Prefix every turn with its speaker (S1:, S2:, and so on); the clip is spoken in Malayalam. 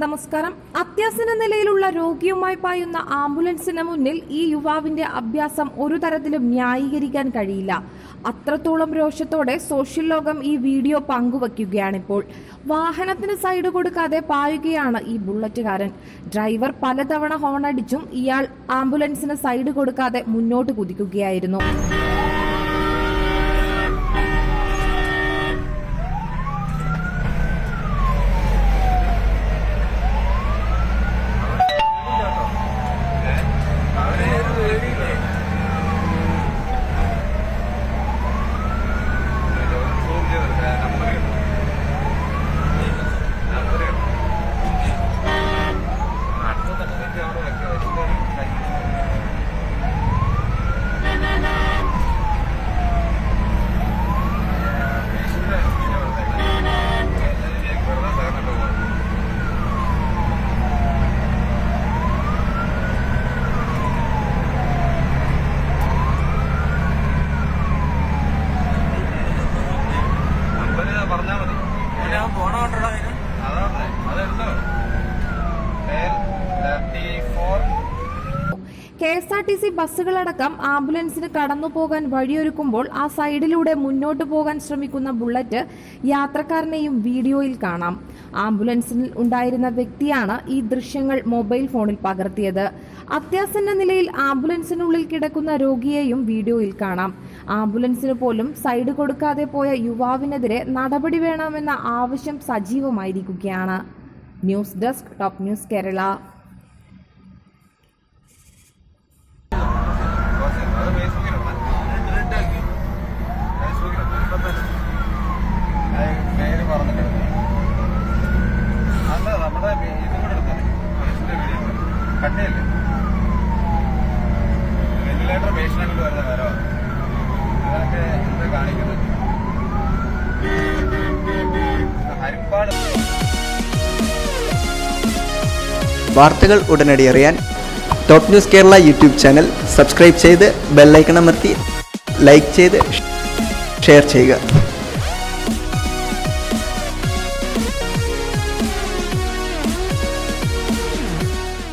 S1: നമസ്കാരം. അത്യാസന നിലയിലുള്ള രോഗിയുമായി പായുന്ന ആംബുലൻസിന് മുന്നിൽ ഈ യുവാവിന്റെ അഭ്യാസം ഒരു തരത്തിലും ന്യായീകരിക്കാൻ കഴിയില്ല. അത്രത്തോളം രോഷത്തോടെ സോഷ്യൽ ലോകം ഈ വീഡിയോ പങ്കുവയ്ക്കുകയാണിപ്പോൾ. വാഹനത്തിന് സൈഡ് കൊടുക്കാതെ പായുകയാണ് ഈ ബുള്ളറ്റുകാരൻ. ഡ്രൈവർ പലതവണ ഹോണടിച്ചും ഇയാൾ ആംബുലൻസിന് സൈഡ് കൊടുക്കാതെ മുന്നോട്ട് കുതിക്കുകയായിരുന്നു.
S2: പറഞ്ഞാ മതി. അതെടുത്തോ
S1: K S R T C ബസ്സുകളടക്കം ആംബുലൻസിന് കടന്നു പോകാൻ വഴിയൊരുക്കുമ്പോൾ ആ സൈഡിലൂടെ മുന്നോട്ട് പോകാൻ ശ്രമിക്കുന്ന ബുള്ളറ്റ് യാത്രക്കാരനെയും വീഡിയോയിൽ കാണാം. ആംബുലൻസിൽ ഉണ്ടായിരുന്ന വ്യക്തിയാണ് ഈ ദൃശ്യങ്ങൾ മൊബൈൽ ഫോണിൽ പകർത്തിയത്. അത്യാസന്ന നിലയിൽ ആംബുലൻസിനുള്ളിൽ കിടക്കുന്ന രോഗിയെയും വീഡിയോയിൽ കാണാം. ആംബുലൻസിന് പോലും സൈഡ് കൊടുക്കാതെ പോയ യുവാവിനെതിരെ നടപടി വേണമെന്ന ആവശ്യം സജീവമായിരിക്കുകയാണ്. News desk top news Kerala.
S2: കട്ടിയല്ലേ ventilator പേഷ്യനെ കൊണ്ട് വരുന്ന വരവാ. അതൊക്കെ എന്താ കാണിക്കുന്നത് ഹരിപ്പാട്.
S3: വാർത്തകൾ ഉടനടി അറിയാൻ top news Kerala YouTube channel subscribe ചെയ്ത് ബെല്ലൈക്കൺ അമർത്തി ലൈക്ക് ചെയ്ത് ഷെയർ ചെയ്യുക.